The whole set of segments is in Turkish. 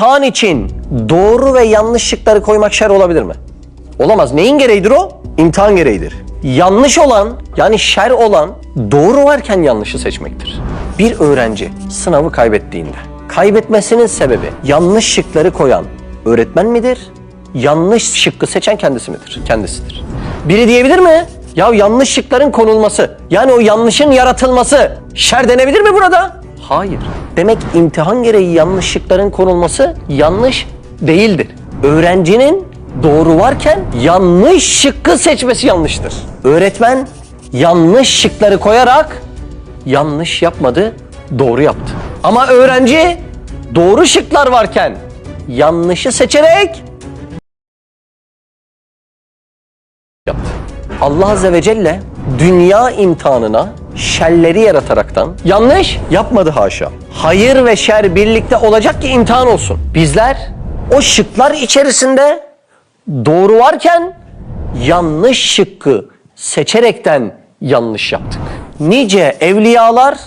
İmtihan için doğru ve yanlış şıkları koymak şer olabilir mi? Olamaz. Neyin gereğidir o? İmtihan gereğidir. Yanlış olan yani şer olan doğru varken yanlışı seçmektir. Bir öğrenci sınavı kaybettiğinde kaybetmesinin sebebi yanlış şıkları koyan öğretmen midir? Yanlış şıkkı seçen kendisi midir? Kendisidir. Biri diyebilir mi? Ya yanlış şıkların konulması yani o yanlışın yaratılması şer denebilir mi burada? Hayır. Demek imtihan gereği yanlışlıkların konulması yanlış değildir. Öğrencinin doğru varken yanlış şıkkı seçmesi yanlıştır. Öğretmen yanlış şıkları koyarak yanlış yapmadı, doğru yaptı. Ama öğrenci doğru şıklar varken yanlışı seçerek yaptı. Allah Azze ve Celle dünya imtihanına şerleri yarataraktan yanlış yapmadı haşa. Hayır ve şer birlikte olacak ki imtihan olsun. Bizler o şıklar içerisinde doğru varken yanlış şıkkı seçerekten yanlış yaptık. Nice evliyalar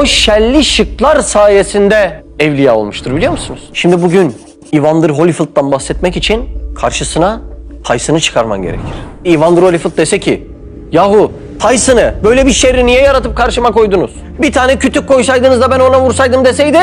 o şerli şıklar sayesinde evliya olmuştur biliyor musunuz? Şimdi bugün Evander Holyfield'dan bahsetmek için karşısına Tyson'ı çıkarman gerekir. Evander Holyfield dese ki yahu Tyson'ı böyle bir şerri niye yaratıp karşıma koydunuz? Bir tane kütük koysaydınız da ben ona vursaydım deseydi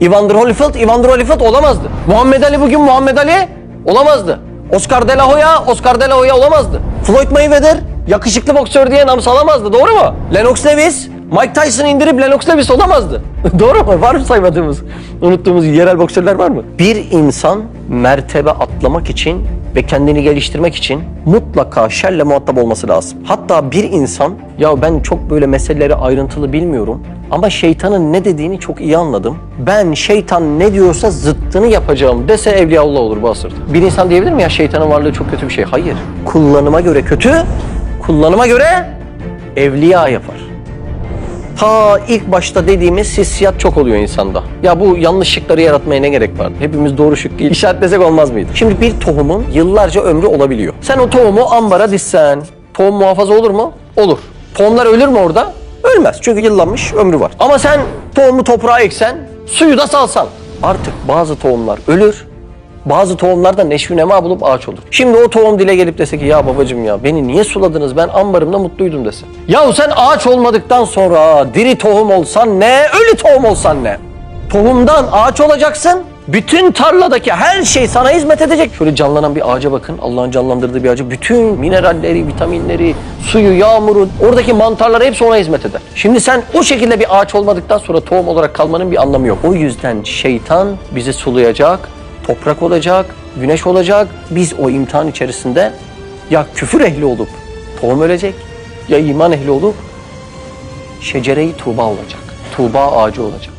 Evander Holyfield, Evander Holyfield olamazdı. Muhammed Ali bugün Muhammed Ali olamazdı. Oscar De La Hoya, Oscar De La Hoya olamazdı. Floyd Mayweather yakışıklı boksör diye nam salamazdı. Doğru mu? Lennox Lewis Mike Tyson'ı indirip Lennox Lewis olamazdı. Doğru mu? Var mı saymadığımız, unuttuğumuz yerel boksörler var mı? Bir insan mertebe atlamak için ve kendini geliştirmek için mutlaka şerle muhatap olması lazım. Hatta bir insan ya ben çok böyle meseleleri ayrıntılı bilmiyorum ama şeytanın ne dediğini çok iyi anladım. Ben şeytan ne diyorsa zıttını yapacağım dese evliyaullah olur bu asırda. Bir insan diyebilir mi ya şeytanın varlığı çok kötü bir şey? Hayır. Kullanıma göre kötü, kullanıma göre evliya yapar. Ta ilk başta dediğimiz hissiyat çok oluyor insanda. Ya bu yanlış şıkları yaratmaya ne gerek var? Hepimiz doğru şıkkı işaretlesek olmaz mıydı? Şimdi bir tohumun yıllarca ömrü olabiliyor. Sen o tohumu ambara dizsen, tohum muhafaza olur mu? Olur. Tohumlar ölür mü orada? Ölmez. Çünkü yıllanmış ömrü var. Ama sen tohumu toprağa eksen, suyu da salsan. Artık bazı tohumlar ölür, bazı tohumlar da neşvi nema bulup ağaç olur. Şimdi o tohum dile gelip dese ki ya babacım ya beni niye suladınız ben ambarımda mutluydum dese. Yahu sen ağaç olmadıktan sonra diri tohum olsan ne, ölü tohum olsan ne? Tohumdan ağaç olacaksın. Bütün tarladaki her şey sana hizmet edecek. Şöyle canlanan bir ağaca bakın. Allah'ın canlandırdığı bir ağaca. Bütün mineralleri, vitaminleri, suyu, yağmuru, oradaki mantarlar hepsi ona hizmet eder. Şimdi sen o şekilde bir ağaç olmadıktan sonra tohum olarak kalmanın bir anlamı yok. O yüzden şeytan bizi sulayacak, toprak olacak, güneş olacak. Biz o imtihan içerisinde ya küfür ehli olup tohum ölecek ya iman ehli olup şecere-i tuğba olacak. Tuğba ağacı olacak.